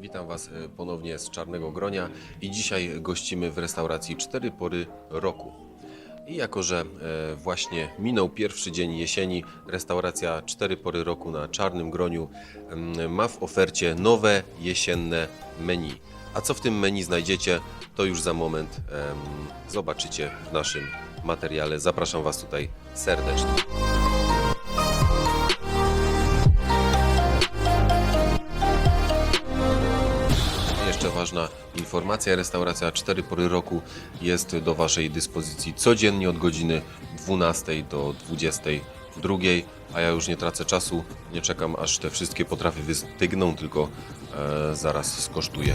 Witam Was e, ponownie z Czarnego Gronia i dzisiaj gościmy w restauracji Cztery Pory Roku. I jako, że e, właśnie minął pierwszy dzień jesieni, restauracja Cztery Pory Roku na Czarnym Groniu mm, ma w ofercie nowe jesienne menu. A co w tym menu znajdziecie, to już za moment zobaczycie w naszym materiale. Zapraszam Was tutaj serdecznie. Jeszcze ważna informacja, restauracja 4 pory roku jest do Waszej dyspozycji codziennie od godziny 12 do 22, a ja już nie tracę czasu, nie czekam aż te wszystkie potrawy wystygną, tylko e, zaraz skosztuję.